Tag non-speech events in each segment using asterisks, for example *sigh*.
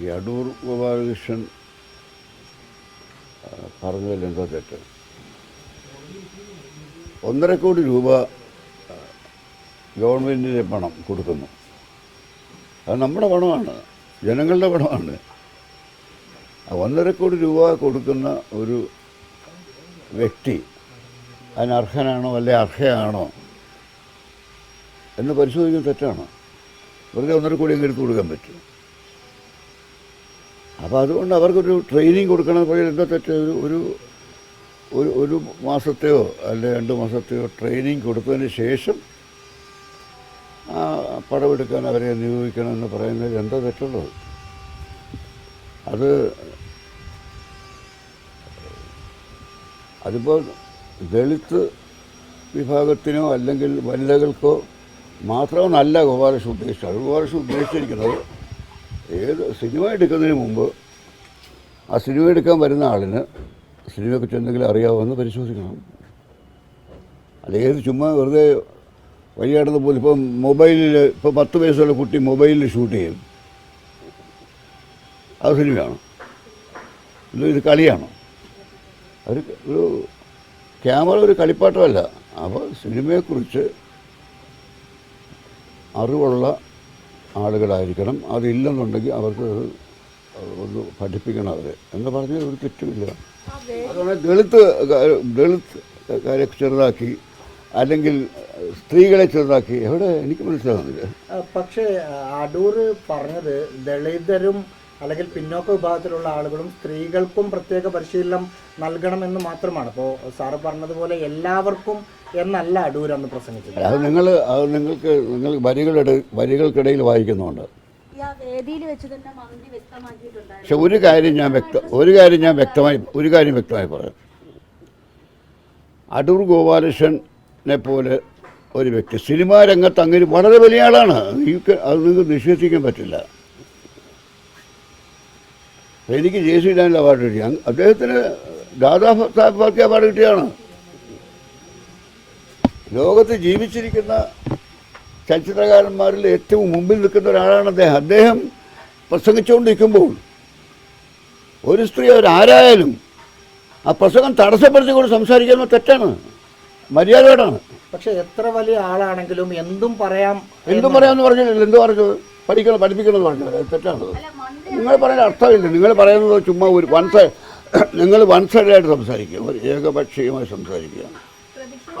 ഈ അടൂർ ഗോപാലകൃഷ്ണൻ പറഞ്ഞതിൽ എന്തോ തെറ്റ്? ഒന്നര കോടി രൂപ ഗവൺമെന്റിന്റെ പണം കൊടുക്കുന്നു. അത് നമ്മുടെ പണമാണ് ജനങ്ങളുടെ പണമാണ്. ഒന്നര കോടി രൂപ കൊടുക്കുന്ന ഒരു വ്യക്തി അതിനർഹനാണോ അല്ലെ അർഹയാണോ എന്ന് പരിശോധിക്കുന്നത് തെറ്റാണ്. വെറുതെ ഒന്നര കോടി അങ്ങ് കൊടുക്കാൻ പറ്റും. അപ്പോൾ അതുകൊണ്ട് അവർക്കൊരു ട്രെയിനിങ് കൊടുക്കണം. പോലെ എന്താ തെറ്റ്? ഒരു ഒരു ഒരു മാസത്തെയോ അല്ലെ രണ്ട് മാസത്തെയോ ട്രെയിനിങ് കൊടുത്തതിന് ശേഷം ആ പടമെടുക്കാൻ അവരെ നിയോഗിക്കണം എന്ന് പറയുന്നതിൽ എന്താ തെറ്റുള്ളത്? അത് അതിപ്പോൾ ദളിത് വിഭാഗത്തിനോ അല്ലെങ്കിൽ വനിതകൾക്കോ മാത്രമെന്നല്ല ഗോപാലകൃഷ്ണൻ ഉദ്ദേശിച്ചത്. ഗോപാലകൃഷ്ണൻ ഉദ്ദേശിച്ചിരിക്കുന്നത് ഏത് സിനിമ എടുക്കുന്നതിന് മുമ്പ് ആ സിനിമ എടുക്കാൻ വരുന്ന ആളിന് സിനിമയെക്കുറിച്ച് എന്തെങ്കിലും അറിയാവുമെന്ന് പരിശോധിക്കണം. അല്ലെങ്കിൽ ഏത് ചുമ്മാ വെറുതെ വഴിയാടുന്ന പോലെ ഇപ്പം മൊബൈലിൽ ഇപ്പോൾ പത്ത് വയസ്സുള്ള കുട്ടി മൊബൈലിൽ ഷൂട്ട് ചെയ്യും. അത് സിനിമയാണ്? ഇത് കളിയാണോ? ഒരു ഒരു ക്യാമറ ഒരു കളിപ്പാട്ടമല്ല. അപ്പോൾ സിനിമയെക്കുറിച്ച് അറിവുള്ള ആളുകളായിരിക്കണം. അതില്ലെന്നുണ്ടെങ്കിൽ അവർക്ക് ഒന്ന് പഠിപ്പിക്കണം അവരെ. എന്ന് പറഞ്ഞാൽ ഒരു തെറ്റുമില്ല. അതുകൊണ്ട് ദളിത് ദളിത് കാര്യം ചെറുതാക്കി അല്ലെങ്കിൽ സ്ത്രീകളെ ചെറുതാക്കി. എവിടെ? എനിക്ക് മനസ്സിലാകുന്നില്ല പക്ഷേ അടൂർ പറഞ്ഞത് ദളിതരും അല്ലെങ്കിൽ പിന്നോക്ക വിഭാഗത്തിലുള്ള ആളുകളും സ്ത്രീകൾക്കും പ്രത്യേക പരിശീലനം നൽകണമെന്ന് മാത്രമാണ്. അപ്പോൾ സാറ് പറഞ്ഞതുപോലെ എല്ലാവർക്കും എന്നല്ല അടൂർ അന്ന് പ്രസംഗിച്ചത്. അത് നിങ്ങൾ അത് നിങ്ങൾക്ക് നിങ്ങൾ വരികളുടെ വരികൾക്കിടയിൽ വായിക്കുന്നുണ്ട്. പക്ഷെ ഒരു കാര്യം ഞാൻ വ്യക്ത ഒരു കാര്യം ഞാൻ വ്യക്തമായി ഒരു കാര്യം വ്യക്തമായി പറയാം. അടൂർ ഗോപാലകൃഷ്ണനെ പോലെ ഒരു വ്യക്തി സിനിമാ രംഗത്ത് അങ്ങനെ വളരെ വലിയ ആളാണ്. അത് നിങ്ങൾക്ക് നിഷേധിക്കാൻ പറ്റില്ല. എനിക്ക് ജെ സി ഡാനിൽ അവാർഡ് കിട്ടി. അദ്ദേഹത്തിന് ദാദാ സാഹിബ് ഫാൽക്കെ അവാർഡ് കിട്ടിയാണ് ലോകത്ത് ജീവിച്ചിരിക്കുന്ന ചലച്ചിത്രകാരന്മാരിൽ ഏറ്റവും മുമ്പിൽ നിൽക്കുന്ന ഒരാളാണ് അദ്ദേഹം. അദ്ദേഹം പ്രസംഗിച്ചുകൊണ്ടിരിക്കുമ്പോൾ ഒരു സ്ത്രീ അവരാരായാലും ആ പ്രസംഗം തടസ്സപ്പെടുത്തിക്കൊണ്ട് സംസാരിക്കുന്നത് തെറ്റാണ്. മര്യാദയോടാണ് പക്ഷെ എത്ര വലിയ ആളാണെങ്കിലും എന്തും പറയാം എന്തും പറയാമെന്ന് പറഞ്ഞില്ല എന്ത് പറഞ്ഞത് പഠിക്കണം പഠിപ്പിക്കണം പറഞ്ഞത് തെറ്റാണത്. തെറ്റാണ് നിങ്ങൾ പറയുന്ന അർത്ഥമില്ല. നിങ്ങൾ പറയുന്നത് ചുമ്മാ ഒരു വൺ സൈഡ് നിങ്ങൾ വൺ സൈഡായിട്ട് സംസാരിക്കുക. ഒരു ഏകപക്ഷീയമായി സംസാരിക്കുക.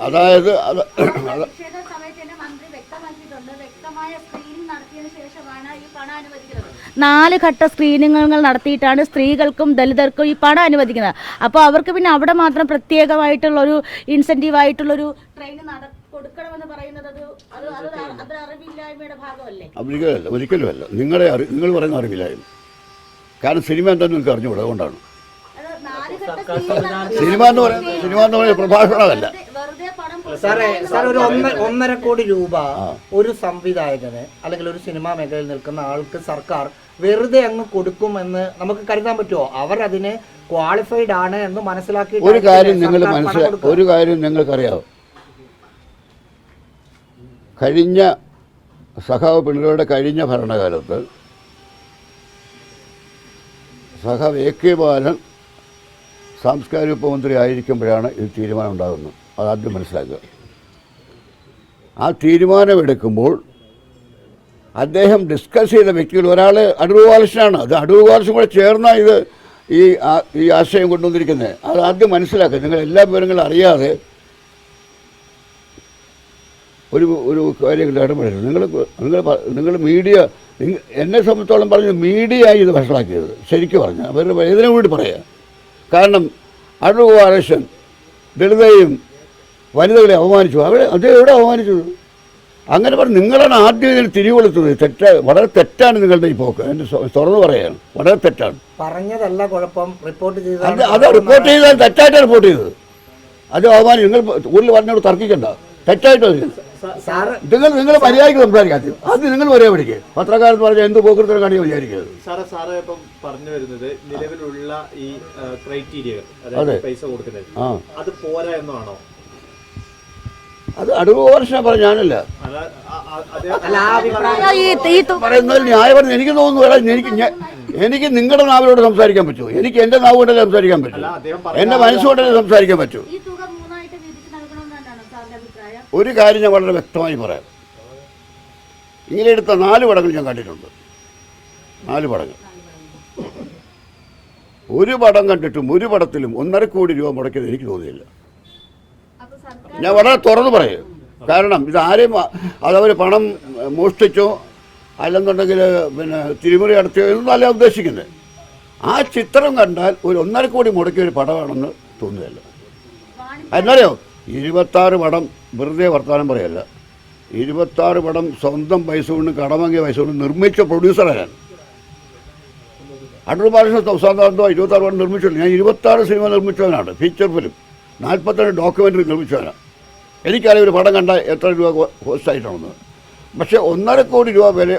അതായത് അത് അത് പ്രതിഷേധ സമയത്ത് തന്നെ മന്ത്രി വ്യക്തമാക്കിയിട്ടുണ്ട് വ്യക്തമായ സ്ക്രീനിങ് നടത്തിയതിനു ശേഷമാണ് ഈ പണം അനുവദിക്കുന്നത് നാല് ഘട്ട സ്ക്രീനിങ്ങുകൾ നടത്തിയിട്ടാണ് സ്ത്രീകൾക്കും ദലിതർക്കും ഈ പണം അനുവദിക്കുന്നത്. അപ്പോൾ അവർക്ക് പിന്നെ അവിടെ മാത്രം പ്രത്യേകമായിട്ടുള്ള ഒരു ഇൻസെന്റീവ് ആയിട്ടുള്ളൊരു ട്രെയിൻ നട കൊടുക്കണമെന്ന് പറയുന്നത് അത് അറിവില്ലായ്മയുടെ ഭാഗമല്ലേ? ഒരിക്കലല്ല ഒരിക്കലുമല്ല. നിങ്ങളെ അറി നിങ്ങൾ പറയുന്ന അറിവില്ലായ്മ. കാരണം സിനിമ എന്താണെന്ന് നിങ്ങൾക്ക് അറിഞ്ഞുകൂടാ അതുകൊണ്ടാണ്. നാല് ഘട്ട സിനിമ എന്ന് പറയുന്നത് സിനിമ എന്ന് പറയുന്നത് പ്രഭാഷണമല്ല. സാറേ സാർ ഒരു ഒന്ന ഒന്നര കോടി രൂപ ഒരു സംവിധായകന് അല്ലെങ്കിൽ ഒരു സിനിമാ മേഖലയിൽ നിൽക്കുന്ന ആൾക്ക് സർക്കാർ വെറുതെ അങ്ങ് കൊടുക്കുമെന്ന് നമുക്ക് കരുതാൻ പറ്റുമോ? അവർ അതിനെ ക്വാളിഫൈഡ് ആണ് എന്ന് മനസ്സിലാക്കി ഒരു കാര്യം നിങ്ങൾ ഒരു കാര്യം നിങ്ങൾക്കറിയാം കഴിഞ്ഞ സഖാവ് പിണറായിയുടെ കഴിഞ്ഞ ഭരണകാലത്ത് സഖാവ് എ കെ ബാലൻ സാംസ്കാരിക ഉപമന്ത്രി ആയിരിക്കുമ്പോഴാണ് ഈ തീരുമാനം ഉണ്ടാകുന്നത്. അതാദ്യം മനസ്സിലാക്കുക. ആ തീരുമാനമെടുക്കുമ്പോൾ അദ്ദേഹം ഡിസ്കസ് ചെയ്ത വ്യക്തികൾ ഒരാൾ അടൂർ ബാലകൃഷ്ണനാണ് അത് ബാലകൃഷ്ണൻ കൂടെ ചേർന്നാണ് ഇത് ഈ ഈ ആശയം കൊണ്ടുവന്നിരിക്കുന്നത് അത് ആദ്യം മനസ്സിലാക്കുക. നിങ്ങൾ എല്ലാ വിവരങ്ങളും അറിയാതെ ഒരു ഒരു കാര്യങ്ങൾ ഇടപെടരുത്. നിങ്ങൾ നിങ്ങൾ നിങ്ങൾ മീഡിയ എന്നെ സംബന്ധിച്ചോളം പറഞ്ഞു മീഡിയ ഇത് വഷളാക്കിയത്. ശരിക്കും പറഞ്ഞു. അവരുടെ വേദന കൂടി പറയാം. കാരണം ബാലകൃഷ്ണൻ ദളിതയും വനിതകളെ അപമാനിച്ചു. അവിടെ അത് എവിടെ അപമാനിച്ചു? അങ്ങനെ പറഞ്ഞ് നിങ്ങളാണ് ആദ്യം ഇതിന് തിരികൊളുത്തത്. തെറ്റ വളരെ തെറ്റാണ് നിങ്ങളുടെ ഈ പോക്ക്. എന്റെ തുറന്നു പറയാണ്. വളരെ തെറ്റാണ്. പറഞ്ഞതല്ല കുഴപ്പം. റിപ്പോർട്ട് ചെയ്ത അത് റിപ്പോർട്ട് ചെയ്താൽ തെറ്റായിട്ട് റിപ്പോർട്ട് ചെയ്തത്. അത് അവമാനം നിങ്ങൾ ഊരിൽ പറഞ്ഞോട് തർക്കിക്കണ്ട. തെറ്റായിട്ട്. നിങ്ങൾ നിങ്ങൾ മര്യാദയ്ക്ക് സംസാരിക്കാത്ത അത് നിങ്ങൾ ഒരേ പഠിക്കുക പത്രക്കാരൻ പറഞ്ഞ എന്ത് പോക്കൃത്തരം കാണിയോ വിചാരിക്കുന്നത് സാറേ സാറേ ഇപ്പം പറഞ്ഞു വരുന്നത് നിലവിലുള്ള ഈ ക്രൈറ്റീരിയകൾ അതായത് പൈസ കൊടുക്കുന്നത് അത് പോരാ എന്നാണോ അത് അടുവ് വർഷം പറഞ്ഞ ഞാനല്ല. പറയുന്നതിൽ ന്യായം എനിക്ക് തോന്നുന്നു. എനിക്ക് എനിക്ക് നിങ്ങളുടെ നാവിലോട് സംസാരിക്കാൻ പറ്റൂ. എനിക്ക് എന്റെ നാവ് കൊണ്ടല്ലേ സംസാരിക്കാൻ പറ്റൂ. എന്റെ മനസ്സുകൊണ്ടല്ലേ സംസാരിക്കാൻ പറ്റൂ. ഒരു കാര്യം ഞാൻ വളരെ വ്യക്തമായി പറയാം. ഇങ്ങനെ എടുത്ത നാല് പടങ്ങൾ ഞാൻ കണ്ടിട്ടുണ്ട്. നാല് പടങ്ങൾ. ഒരു പടം കണ്ടിട്ടും ഒരു പടത്തിലും ഒന്നര കോടി രൂപ മുടക്കിയത് എനിക്ക് തോന്നിയില്ല. ഞാൻ വളരെ തുറന്നു പറയും. കാരണം ഇത് ആരെയും അതവർ പണം മോഷ്ടിച്ചോ അല്ലെന്നുണ്ടെങ്കിൽ പിന്നെ തിരിമറി നടത്തിയോ എന്നല്ല ഉദ്ദേശിക്കുന്നത്. ആ ചിത്രം കണ്ടാൽ ഒരു ഒന്നര കോടി മുടക്കിയ ഒരു പടമാണെന്ന് തോന്നുകയല്ല. എന്നറിയോ? ഇരുപത്താറ് പടം വെറുതെ വർത്തമാനം പറയല്ല. ഇരുപത്താറ് പടം സ്വന്തം പൈസ കൊണ്ട് കടം വാങ്ങിയ പൈസ കൊണ്ട് നിർമ്മിച്ച പ്രൊഡ്യൂസറാണ് അടൂർ ബാലകൃഷ്ണ സംസ്ഥാനത്തോ ഇരുപത്താറ് പടം നിർമ്മിച്ചിട്ടുണ്ട് ഞാൻ ഇരുപത്താറ് സിനിമ നിർമ്മിച്ചവനാണ്. ഫീച്ചർ ഫിലിം നാൽപ്പത്തേഴ് ഡോക്യുമെന്ററി നിർമ്മിച്ചവനാണ്. എനിക്കറിയാം ഒരു പടം കണ്ടാൽ എത്ര രൂപ കോസ്റ്റായിട്ടാണെന്ന് പക്ഷേ ഒന്നര കോടി രൂപ വരെ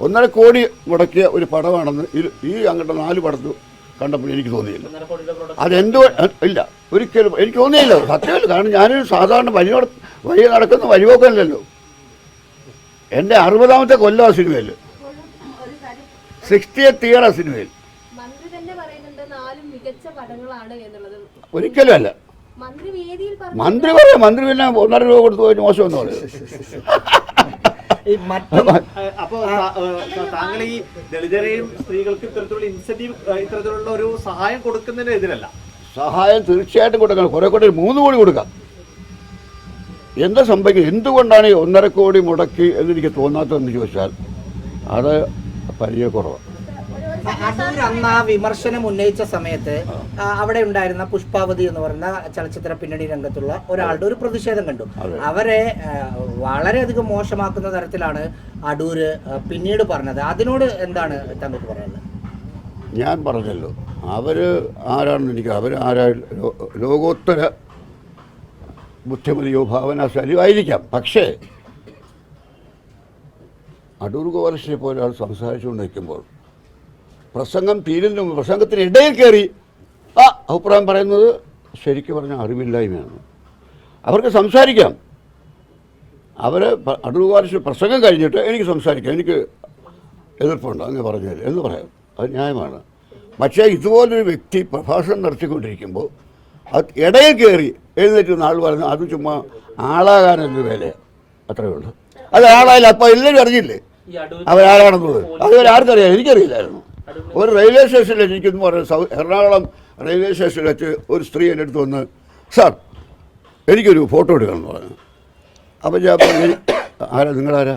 ഒന്നര കോടി മുടക്കിയ ഒരു പടമാണെന്ന് ഈ ഈ അങ്ങോട്ട് നാല് പടത്ത് കണ്ടപ്പോൾ എനിക്ക് തോന്നിയില്ല. അതെന്തോ ഇല്ല. ഒരിക്കലും എനിക്ക് തോന്നിയില്ല. സത്യമല്ല കാരണം ഞാനൊരു സാധാരണ വഴി നട വഴി നടക്കുന്ന വഴിപോക്കല്ലല്ലോ എന്റെ അറുപതാമത്തെ കൊല്ലം ആ സിനിമയിൽ. സിക്സ്റ്റിയത്ത് ഇയർ ആ സിനിമയിൽ. മന്ത്രി തന്നെ പറയുന്നുണ്ട് നാലും മികച്ച പടങ്ങളാണ് എന്നുള്ളത്. ഒരിക്കലും അല്ല. മന്ത്രി പറയാം. മന്ത്രി പിന്നെ ഒന്നര രൂപ കൊടുത്തു പോയിട്ട് മോശമെന്ന് പറയും. ഈ മറ്റ് അപ്പോ താങ്കൾ ഈ ദളിതരെയും സ്ത്രീകൾക്ക് ഇത്തരത്തിലുള്ള ഇൻസെന്റീവ് ഇത്തരത്തിലുള്ള ഒരു സഹായം കൊടുക്കുന്നതിന് എതിരല്ല. സഹായം തീർച്ചയായിട്ടും കൊടുക്കണം. കുറെ കൂടെ ഒരു മൂന്ന് കോടി കൊടുക്കാം. എന്താ സംഭവിക്കുന്നത്? എന്തുകൊണ്ടാണ് ഈ ഒന്നര കോടി മുടക്കി എന്നെനിക്ക് തോന്നാത്തതെന്ന് ചോദിച്ചാൽ അത് പരിചയക്കുറവാണ്. അടൂർ അന്ന് ആ. വിമർശനം ഉന്നയിച്ച സമയത്ത് അവിടെ ഉണ്ടായിരുന്ന പുഷ്പാവതി എന്ന് പറയുന്ന ചലച്ചിത്ര പിന്നണി രംഗത്തുള്ള ഒരാളുടെ ഒരു പ്രതിഷേധം കണ്ടു. അവരെ വളരെയധികം മോശമാക്കുന്ന തരത്തിലാണ് അടൂര് പിന്നീട് പറഞ്ഞത്. അതിനോട് എന്താണ് താങ്കൾക്ക് പറയാനുള്ളത്? ഞാൻ പറഞ്ഞല്ലോ. അവർ ആരാണെന്ന് എനിക്ക് അവർ ആരാ ലോകോത്തര ബുദ്ധിമതിയോ ഭാവനാശാലിയോ ആയിരിക്കാം. പക്ഷേ അടൂർ ഗോപാലകൃഷ്ണനെ പോലെ ആൾ സംസാരിച്ചുകൊണ്ട് നിൽക്കുമ്പോൾ പ്രസംഗം തീരുന്ന മുമ്പ് പ്രസംഗത്തിന് ഇടയിൽ കയറി. ആ അഭിപ്രായം പറയുന്നത് ശരിക്കും പറഞ്ഞാൽ അറിവില്ലായ്മയാണ്. അവർക്ക് സംസാരിക്കാം. അവർ അടൂർ പ്രസംഗം കഴിഞ്ഞിട്ട് എനിക്ക് സംസാരിക്കാം. എനിക്ക് എതിർപ്പുണ്ട് അങ്ങ് പറഞ്ഞാൽ എന്ന് പറയാം. അത് ന്യായമാണ്. പക്ഷേ ഇതുപോലൊരു വ്യക്തി പ്രഭാഷണം നടത്തിക്കൊണ്ടിരിക്കുമ്പോൾ അത് ഇടയിൽ കയറി എഴുന്നേറ്റ് നാൾ പറഞ്ഞു അത് ചുമ്മാ ആളാകാനൊരു വേലയാണ് അത്രയേ ഉള്ളൂ. അത് ആളായില്ല അപ്പോൾ എല്ലാവരും അറിഞ്ഞില്ലേ? അവരാരാണെന്നുള്ളത്. അതുവരെ ആർക്കറിയാം? എനിക്കറിയില്ലായിരുന്നു. ഒരു റെയിൽവേ സ്റ്റേഷനിൽ എനിക്കെന്ന് പറയുന്നത് എറണാകുളം റെയിൽവേ സ്റ്റേഷനിൽ വെച്ച് ഒരു സ്ത്രീ എന്റെ അടുത്ത് വന്ന് സാർ എനിക്കൊരു ഫോട്ടോ എടുക്കണം എന്ന് പറഞ്ഞു. അപ്പം ഞാൻ പറഞ്ഞു *coughs* ആരാ? നിങ്ങളാരാ?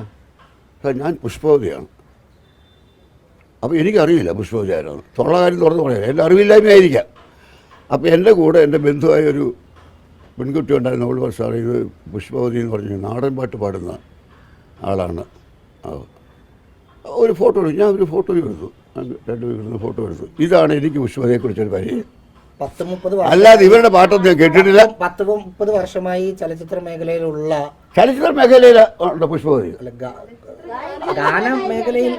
സാർ ഞാൻ പുഷ്പവതിയാണ്. അപ്പോൾ എനിക്കറിയില്ല പുഷ്പവതി ആരാണ് തൊള്ള കാര്യം തുറന്ന് പറയാം. എന്റെ അറിവില്ലായ്മയായിരിക്കാം. അപ്പോൾ എന്റെ കൂടെ എന്റെ ബന്ധുവായ ഒരു പെൺകുട്ടി ഉണ്ടായിരുന്നു. അവൾ സാർ ഇത് പുഷ്പവതി എന്ന് പറഞ്ഞു നാടൻ പാട്ട് പാടുന്ന ആളാണ്. ഒരു ഫോട്ടോ എടുത്തു. ഞാൻ ഒരു ഫോട്ടോ എടുത്തു. രണ്ടുപേരും ഫോട്ടോ എടുത്തു. ഇതാണ് എനിക്ക് പുഷ്പവതിയെക്കുറിച്ചൊരു പരിചയം പത്ത് മുപ്പത് വർഷം അല്ലാതെ ഇവരുടെ പാട്ടൊന്നും ഞാൻ കേട്ടിട്ടില്ല. പത്ത് മുപ്പത് വർഷമായി ചലച്ചിത്ര മേഖലയിലുള്ള ചലച്ചിത്ര മേഖലയിൽ ഉണ്ട് പുഷ്പവതി. അല്ല, ഗാ- ഗാന മേഖലയിൽ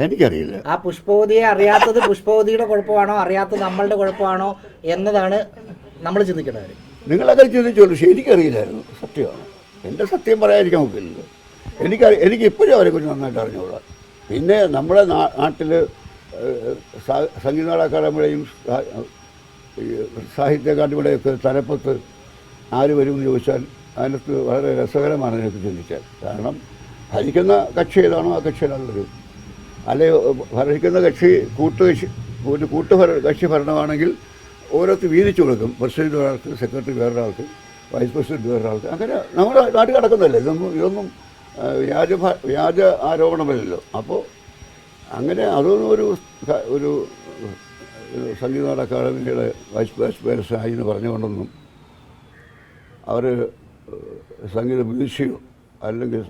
എനിക്കറിയില്ല. ആ പുഷ്പവതിയെ അറിയാത്തത് പുഷ്പവതിയുടെ കുഴപ്പമാണോ അറിയാത്തത് നമ്മളുടെ കുഴപ്പമാണോ എന്നതാണ് നമ്മൾ ചിന്തിക്കുന്നത് കാര്യം. നിങ്ങളൊക്കെ ചിന്തിച്ചോളൂ. പക്ഷേ എനിക്കറിയില്ലായിരുന്നു. സത്യമാണ്. എന്റെ സത്യം പറയാതിരിക്കാൻ നോക്കില്ലല്ലോ എനിക്ക് എനിക്ക് ഇപ്പോഴും അവരെക്കുറിച്ച് നന്നായിട്ട് അറിഞ്ഞുകൂടാ. പിന്നെ നമ്മുടെ നാട്ടിൽ സംഗീത അക്കാദമിയുടെയും സാഹിത്യ അക്കാദമിയുടെയൊക്കെ തലപ്പത്ത് ആര് വരുമെന്ന് ചോദിച്ചാൽ അതിനകത്ത് വളരെ രസകരമാണ് അതിനൊക്കെ ചിന്തിച്ചാൽ. കാരണം ഭരിക്കുന്ന കക്ഷി ഏതാണോ ആ കക്ഷി ഏതാണ് വരും അല്ലെ ഭരിക്കുന്ന കക്ഷി കൂട്ടുകക്ഷി ഒരു കൂട്ടുഭര കക്ഷി ഭരണമാണെങ്കിൽ ഓരോരുത്തർ വീതിച്ചു കൊടുക്കും. പ്രസിഡന്റ് ഒരാൾക്ക് സെക്രട്ടറി വേറൊരാൾക്ക് വൈസ് പ്രസിഡന്റ് വേറൊരാൾക്ക്. അങ്ങനെ നമ്മുടെ നാട്ടിൽ കിടക്കുന്നതല്ലേ ഇതൊന്നും ഇതൊന്നും വ്യാജ വ്യാജ ആരോപണമല്ലല്ലോ. അപ്പോൾ അങ്ങനെ അതൊന്നും ഒരു ഒരു ഒരു സംഗീത നാടക അക്കാദമിയുടെ വൈസ് വൈസ് പ്രസിഡന്റായി എന്ന് പറഞ്ഞുകൊണ്ടൊന്നും അവർ സംഗീത വീഴ്ചയോ അല്ലെങ്കിൽ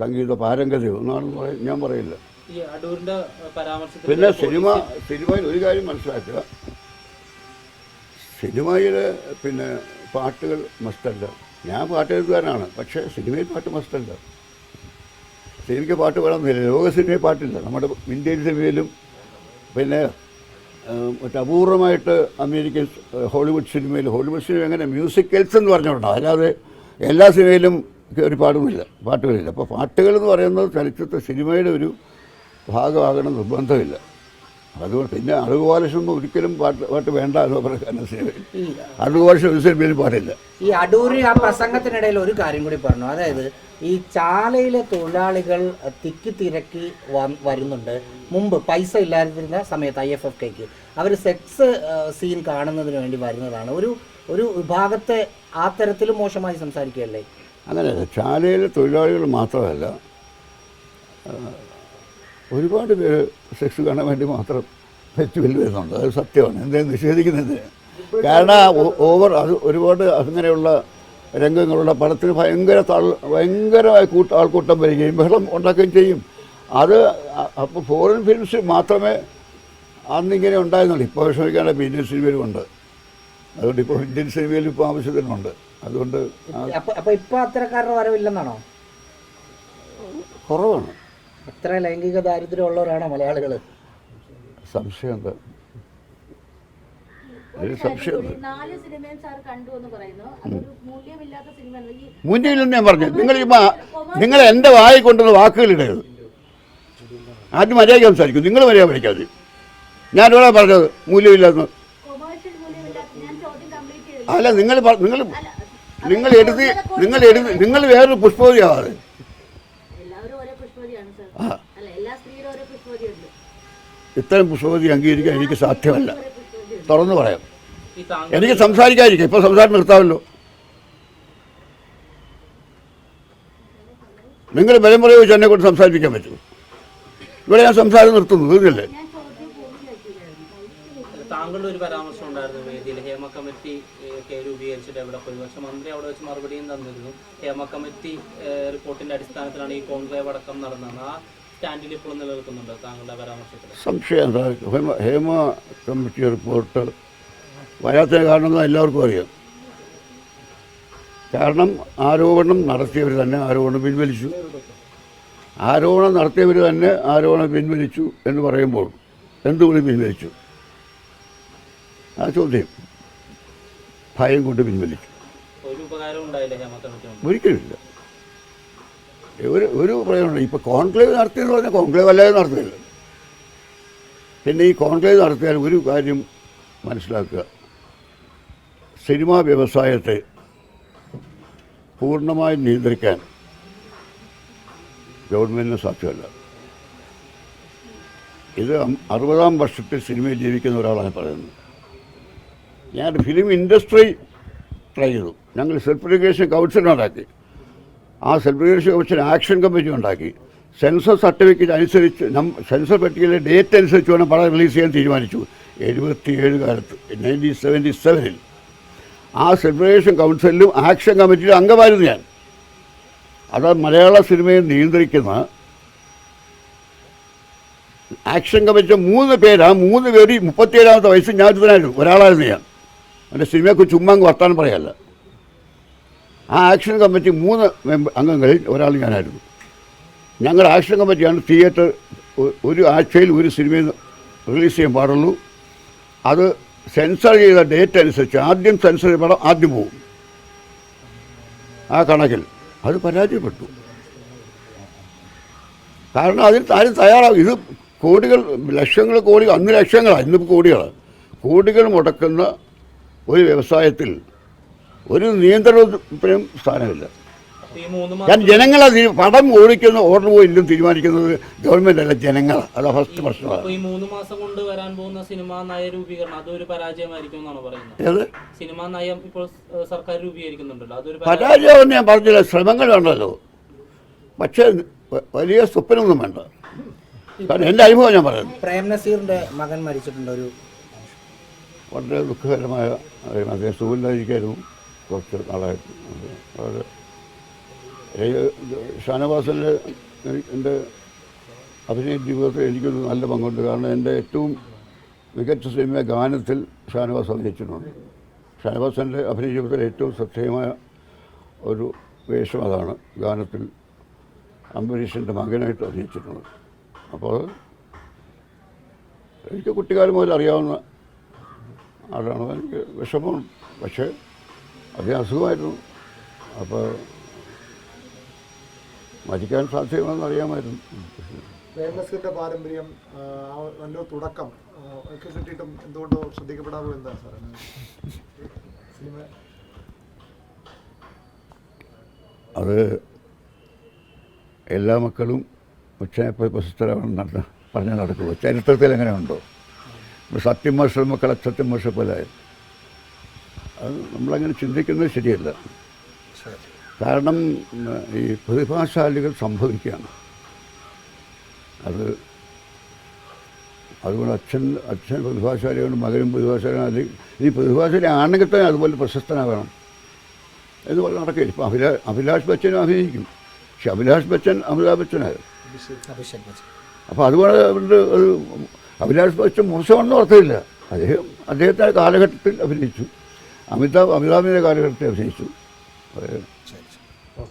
സംഗീത പാരംഗതയോ ഒന്നാണെന്ന് ഞാൻ പറയില്ല. പിന്നെ സിനിമ സിനിമയിൽ ഒരു കാര്യം മനസ്സിലാക്കുക. സിനിമയിൽ പിന്നെ പാട്ടുകൾ മസ്റ്റല്ല ഞാൻ പാട്ട് എഴുതുകാരനാണ് പക്ഷേ സിനിമയിൽ പാട്ട് മസ്റ്റല്ല സിനിമയ്ക്ക് പാട്ട് വേണമെന്നില്ല. ലോക സിനിമയിൽ പാട്ടില്ല. നമ്മുടെ ഇന്ത്യൻ സിനിമയിലും പിന്നെ മറ്റേ അപൂർവമായിട്ട് അമേരിക്കൻ ഹോളിവുഡ് സിനിമയിൽ ഹോളിവുഡ് സിനിമ എങ്ങനെ മ്യൂസിക്കൽസ് എന്ന് പറഞ്ഞുകൊണ്ടാണ്. അല്ലാതെ എല്ലാ സിനിമയിലും കയറി പാടുമില്ല പാട്ടുകളില്ല. അപ്പോൾ പാട്ടുകൾ എന്ന് പറയുന്നത് ചലച്ചിത്ര സിനിമയുടെ ഒരു ഭാഗമാകണം നിർബന്ധമില്ല. അതുകൊണ്ട് പിന്നെ അറുകുപാലശം ഒരിക്കലും പാട്ട് പാട്ട് വേണ്ട അറുകുപാലശം ഒരു സിനിമയിൽ പാടില്ല. ഈ അടൂര് ആ പ്രസംഗത്തിനിടയിൽ ഒരു കാര്യം കൂടി പറഞ്ഞു. അതായത് ഈ ചാലയിലെ തൊഴിലാളികൾ തിക്കി തിരക്കി വരുന്നുണ്ട്. മുമ്പ് പൈസ ഇല്ലാതിരുന്ന സമയത്ത് ഐ എഫ് എഫ് കെക്ക്. അവർ സെക്സ് സീൻ കാണുന്നതിന് വേണ്ടി വരുന്നതാണ്. ഒരു ഒരു വിഭാഗത്തെ ആ തരത്തിൽ മോശമായി സംസാരിക്കുകയല്ലേ? അങ്ങനെയല്ല. ചാലയിലെ തൊഴിലാളികൾ മാത്രമല്ല ഒരുപാട് പേര് സെക്സ് കാണാൻ വേണ്ടി മാത്രം ഫെസ്റ്റിവൽ വരുന്നുണ്ട്. അത് സത്യമാണ്. എന്തെങ്കിലും നിഷേധിക്കുന്നത് കാരണം ഓവർ അത് ഒരുപാട് അങ്ങനെയുള്ള രംഗങ്ങളുള്ള പടത്തിന് ഭയങ്കര താൾ ഭയങ്കരമായ കൂട്ട ആൾക്കൂട്ടം വരികയും ബഹളം ഉണ്ടാക്കുകയും ചെയ്യും. അത് അപ്പോൾ ഫോറിൻ ഫിലിംസ് മാത്രമേ അന്നിങ്ങനെ ഉണ്ടായിരുന്നുള്ളൂ. ഇപ്പോൾ വിഷമിക്കാനുള്ള ഇന്ത്യൻ സിനിമയിലും ഉണ്ട്. അതുകൊണ്ട് ഇപ്പോൾ ഇന്ത്യൻ സിനിമയിൽ ഇപ്പോൾ ആവശ്യത്തിനുണ്ട്. അതുകൊണ്ട് അപ്പോൾ ഇപ്പോൾ അത്തരക്കാരുടെ വരവില്ലെന്നാണോ? കുറവാണ്. അത്ര ലൈംഗിക ദാരിദ്ര്യം ഉള്ളവരാണോ മലയാളികൾ സംശയമുണ്ട് മുന്നിൽ ഞാൻ പറഞ്ഞു. നിങ്ങൾ നിങ്ങൾ എന്റെ വായി കൊണ്ടുവന്ന വാക്കുകൾ ഇടരുത്. ആദ്യം മര്യാദ സംസാരിക്കും. നിങ്ങൾ മര്യാദ പഠിക്കാതെ ഞാൻ ഇവിടെ പറഞ്ഞത് മൂല്യമില്ലാന്ന് മൂല്യമില്ലാത്ത ഞാൻ ചോദ്യം കംപ്ലീറ്റ് ചെയ്തു. അല്ല നിങ്ങൾ നിങ്ങൾ നിങ്ങൾ എഴുതി നിങ്ങൾ എഴുതി നിങ്ങൾ വേറൊരു പുഷ്പവതിയാവാതെ എല്ലാവരും ഒരേ പുഷ്പതിയുണ്ട് ഇത്തരം പുഷ്പവതി അംഗീകരിക്കാൻ എനിക്ക് സാധ്യമല്ല. തുറന്നു പറയാം. എനിക്ക് സംസാരിക്കാതിരിക്കാം. ഇപ്പോൾ സംസാരം നിർത്താമല്ലോ. നിങ്ങൾ ബലം പ്രയോഗിച്ച് എന്നെ കൊണ്ട് സംസാരിപ്പിക്കാൻ പറ്റൂ ഇവിടെ ഞാൻ സംസാരം നിർത്തുന്നു. തീർന്നില്ലേ? ഞാൻ ചോദ്യം പൂർത്തിയാക്കിയതായിരുന്നു. താങ്കളുടെ ഒരു പരാമർശം ഉണ്ടായിരുന്നു വേദിയിൽ. ഹേമ കമ്മിറ്റി ഏഹ്, ഒക്കെ രൂപീകരിച്ചിട്ട് എവിടെ പോയി? പക്ഷെ മന്ത്രി അവിടെ വെച്ച് മറുപടിയും തന്നിരുന്നു. ഹേമ കമ്മിറ്റി റിപ്പോർട്ടിന്റെ അടിസ്ഥാനത്തിലാണ് ഈ കോൺക്ലേവ് അടക്കം നടന്നത്. ആ സ്റ്റാൻഡിൽ ഇപ്പോഴും നിലനിൽക്കുന്നുണ്ട് താങ്കളുടെ പരാമർശത്തിൽ. സംശയം ഹേമ ഹേമ കമ്മിറ്റി റിപ്പോർട്ട് വരാത്തതിന് കാരണം എല്ലാവർക്കും അറിയാം. കാരണം ആരോപണം നടത്തിയവർ തന്നെ ആരോപണം പിൻവലിച്ചു. ആരോപണം നടത്തിയവർ തന്നെ ആരോപണം പിൻവലിച്ചു എന്ന് പറയുമ്പോൾ എന്തുകൊണ്ട് പിൻവലിച്ചു? ആ ചോദ്യം ഭയം കൊണ്ട് പിൻവലിച്ചു ഒരു ഉപകാരം ഉണ്ടായില്ല ഹേമ കമ്മിറ്റി കൊണ്ട് ഒരിക്കലുമില്ല. ഒരു ഒരു പ്രയോജനം ഇപ്പോൾ കോൺക്ലേവ് നടത്തിയെന്ന് പറഞ്ഞാൽ കോൺക്ലേവ് അല്ലാതെ നടത്തില്ല. പിന്നെ ഈ കോൺക്ലേവ് നടത്തിയാൽ ഒരു കാര്യം മനസ്സിലാക്കുക. സിനിമാ വ്യവസായത്തെ പൂർണമായി നിയന്ത്രിക്കാൻ ഗവൺമെന്റിന് സാധ്യമല്ല. ഇത് അറുപതാം വർഷത്തിൽ സിനിമയിൽ ജീവിക്കുന്ന ഒരാളാണ് പറയുന്നത്. ഞാൻ ഫിലിം ഇൻഡസ്ട്രി ട്രൈ ചെയ്തു. ഞങ്ങൾ സെൽഫ് കൗൺസിൽ ഉണ്ടാക്കി. ആ സെൽഫ് കൗൺസിൽ ആക്ഷൻ കമ്മിറ്റി ഉണ്ടാക്കി. സെൻസർ സർട്ടിഫിക്കറ്റ് അനുസരിച്ച് നം സെൻസർ പട്ടികയിലെ ഡേറ്റ് അനുസരിച്ച് വേണം പടം റിലീസ് ചെയ്യാൻ തീരുമാനിച്ചു. എഴുപത്തിയേഴ് കാലത്ത് നയന്റീൻ സെവന്റി സെവനിൽ ആ റെഗുലേഷൻ കൗൺസിലും ആക്ഷൻ കമ്മിറ്റിയിലും അംഗമായിരുന്നു ഞാൻ. അത് മലയാള സിനിമയെ നിയന്ത്രിക്കുന്ന ആക്ഷൻ കമ്മിറ്റി മൂന്ന് പേരാ മൂന്ന് പേര് മുപ്പത്തിയേഴാമത്തെ വയസ്സിൽ ഞാൻ ഒരാളായിരുന്നു ഞാൻ. എന്റെ സിനിമയെക്കുറിച്ച് ചുമ്മാ വർത്താനം പറയല്ല. ആ ആക്ഷൻ കമ്മിറ്റി മൂന്ന് അംഗങ്ങളിൽ ഒരാൾ ഞാനായിരുന്നു. ഞങ്ങളുടെ ആക്ഷൻ കമ്മിറ്റിയാണ് തിയേറ്റർ ഒരു ആഴ്ചയിൽ ഒരു സിനിമയിൽ റിലീസ് ചെയ്യാൻ പാടുള്ളൂ. അത് സെൻസർ ചെയ്ത ഡേറ്റ് അനുസരിച്ച് ആദ്യം സെൻസർ ചെയ്ത പടം ആദ്യം പോകും ആ കണക്കിൽ. അത് പരാജയപ്പെട്ടു. കാരണം അതിന് ആരും തയ്യാറാകും ഇത് കോടികൾ ലക്ഷങ്ങൾ കോടികൾ അന്ന് ലക്ഷങ്ങളാണ് ഇന്നിപ്പോൾ കോടികളാണ് കോടികൾ മുടക്കുന്ന ഒരു വ്യവസായത്തിൽ ഒരു നിയന്ത്രണത്തിനും സ്ഥാനമില്ല. ഞാൻ മാസം ജനങ്ങളെ പടം ഓടിക്കുന്ന ഓർഡർ പോയില്ലും തീരുമാനിക്കുന്നത് ഗവൺമെന്റ് അല്ല ജനങ്ങളാണ് അതാ ഫസ്റ്റ് പ്രശ്നമാണ് ഈ മൂന്ന് മാസം കൊണ്ട് വരാൻ പോകുന്ന സിനിമാ നയ രൂപീകരണം അതൊരു പരാജയമായിരിക്കും എന്നാണ് പറയുന്നത്? ഏത്? സിനിമാ നയം ഇപ്പോൾ സർക്കാർ രൂപീകരിക്കുന്നുണ്ടല്ലോ. അതൊരു പരാജയം ഞാൻ പറഞ്ഞില്ല ശ്രമങ്ങൾ വേണ്ടല്ലോ. പക്ഷേ വലിയ സ്വപ്നമൊന്നും വേണ്ട. കാരണം എന്റെ അനുഭവം ഞാൻ പറയുന്നത് പ്രേം നസീറിന്റെ മകൻ മരിച്ചിട്ടുണ്ട് ഒരു വളരെ ദുഃഖകരമായ കാര്യം. കുറച്ച് നാളായിട്ട് അത് ഷാനവാസന്റെ എന്റെ അഭിനയ ജീവിതത്തിൽ എനിക്കൊരു നല്ല പങ്കുണ്ട്. കാരണം എന്റെ ഏറ്റവും മികച്ച സിനിമ ഗാനത്തിൽ ഷാനവാസ് അഭിനയിച്ചിട്ടുണ്ട്. ഷാനവാസന്റെ അഭിനയ ജീവിതത്തിൽ ഏറ്റവും ശ്രദ്ധേയമായ ഒരു വേഷം അതാണ് ഗാനത്തിൽ അംബരീഷിന്റെ മകനായിട്ട് അഭിനയിച്ചിട്ടുണ്ട് അപ്പോൾ എനിക്ക് കുട്ടിക്കാലം മുതൽ അറിയാവുന്ന ആളാണ്. എനിക്ക് വിഷമം പക്ഷേ അദ്ദേഹം അസുഖമായിരുന്നു. അപ്പോൾ മരിക്കാൻ സാധ്യമാണെന്ന് അറിയാമായിരുന്നു പാരമ്പര്യം തുടക്കം ഒക്കെ കിട്ടിയിട്ടും എന്തുകൊണ്ടോ ശ്രദ്ധിക്കപ്പെടാമോ എന്താ സാറേ? സിനിമ അത് എല്ലാ മക്കളും ഉച്ചനെപ്പോയി പ്രശസ്തരാണെന്നാണ് പറഞ്ഞു പറഞ്ഞ് നടക്കുമോ ചരിത്രത്തിൽ എങ്ങനെയുണ്ടോ? സത്യം മാഷ മക്കളെ സത്യം മാഷ പോലെ ആയി. അത് നമ്മളങ്ങനെ ചിന്തിക്കുന്നത് ശരിയല്ല. കാരണം ഈ പ്രതിഭാശാലികൾ സംഭവിക്കുകയാണ്. അത് അതുകൊണ്ട് അച്ഛൻ അച്ഛൻ പ്രതിഭാശാലിയാണ് മകനും പ്രതിഭാശാലിയാണ് അല്ലെങ്കിൽ ഈ പ്രതിഭാശാലി ആണെങ്കിൽ തന്നെ അതുപോലെ പ്രശസ്തനാകണം. എന്ന് പറഞ്ഞ് നടക്കില്ല ഇപ്പം അഭിലാ അഭിലാഷ് ബച്ചനും അഭിനയിക്കും. പക്ഷെ അഭിലാഷ് ബച്ചൻ അമിതാഭ് ബച്ചനായിരുന്നു അപ്പോൾ അതുകൊണ്ട് അവരുടെ ഒരു അഭിലാഷ് ബച്ചൻ മോശമാണെന്ന് അർത്ഥമില്ല അദ്ദേഹം അദ്ദേഹത്തിന്റെ കാലഘട്ടത്തിൽ അഭിനയിച്ചു. അമിതാഭ് അമിതാഭിന്റെ കാലഘട്ടത്തിൽ അഭിനയിച്ചു.